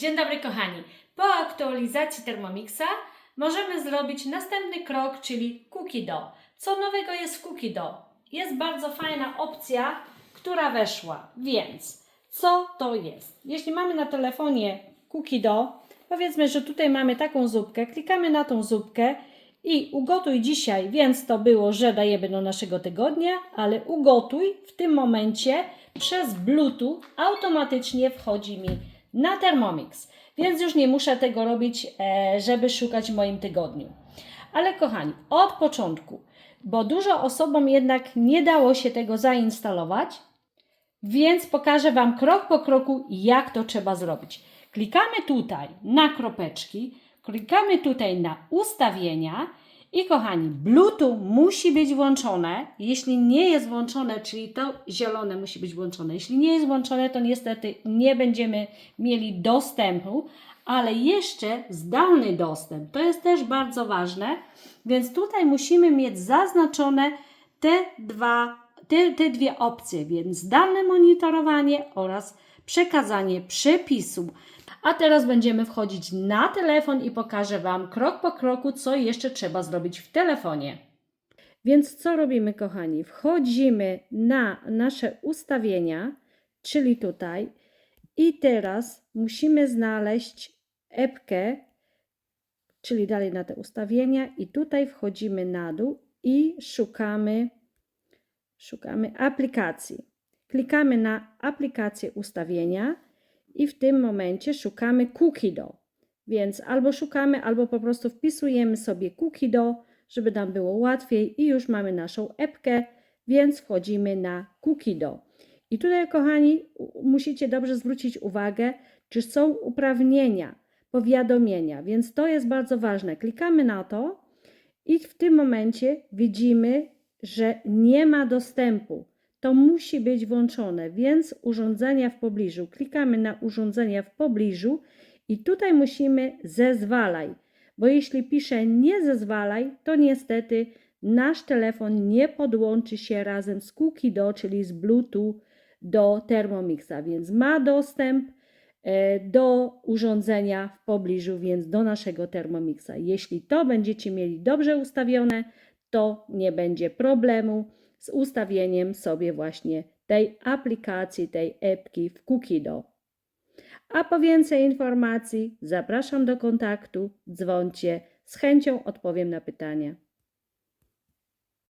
Dzień dobry kochani. Po aktualizacji Thermomixa możemy zrobić następny krok, czyli Cookie Dough. Co nowego jest w Cookie Dough? Jest bardzo fajna opcja, która weszła, więc co to jest? Jeśli mamy na telefonie Cookie Dough, powiedzmy, że tutaj mamy taką zupkę, klikamy na tą zupkę i ugotuj dzisiaj, więc to było, że dajemy do naszego tygodnia, ale ugotuj w tym momencie przez Bluetooth automatycznie wchodzi mi na Thermomix, więc już nie muszę tego robić, e, żeby szukać w moim tygodniu. Ale kochani, od początku, bo dużo osobom jednak nie dało się tego zainstalować, więc pokażę Wam krok po kroku, jak to trzeba zrobić. Klikamy tutaj na kropeczki, klikamy tutaj na ustawienia i kochani, Bluetooth musi być włączone. Jeśli nie jest włączone, czyli to zielone musi być włączone. Jeśli nie jest włączone, to niestety nie będziemy mieli dostępu, ale jeszcze zdalny dostęp. To jest też bardzo ważne, więc tutaj musimy mieć zaznaczone te dwa, te, te dwie opcje, więc zdalne monitorowanie oraz przekazanie przepisu. A teraz będziemy wchodzić na telefon i pokażę Wam krok po kroku, co jeszcze trzeba zrobić w telefonie. Więc co robimy, kochani? Wchodzimy na nasze ustawienia, czyli tutaj, i teraz musimy znaleźć epkę, czyli dalej na te ustawienia, i tutaj wchodzimy na dół i szukamy, szukamy aplikacji. Klikamy na aplikację ustawienia i w tym momencie szukamy Cookie Dough. Więc albo szukamy, albo po prostu wpisujemy sobie Cookie Dough, żeby nam było łatwiej i już mamy naszą epkę, więc wchodzimy na Cookie Dough. I tutaj, kochani, musicie dobrze zwrócić uwagę, czy są uprawnienia, powiadomienia, więc to jest bardzo ważne. Klikamy na to i w tym momencie widzimy, że nie ma dostępu. To musi być włączone, więc urządzenia w pobliżu. Klikamy na urządzenia w pobliżu i tutaj musimy zezwalaj, bo jeśli pisze nie zezwalaj, to niestety nasz telefon nie podłączy się razem z Cookie Dough, czyli z Bluetooth do Thermomixa, więc ma dostęp e, do urządzenia w pobliżu, więc do naszego Thermomixa. Jeśli to będziecie mieli dobrze ustawione, to nie będzie problemu z ustawieniem sobie właśnie tej aplikacji, tej epki w Dough. A po więcej informacji zapraszam do kontaktu, dzwońcie, z chęcią odpowiem na pytania.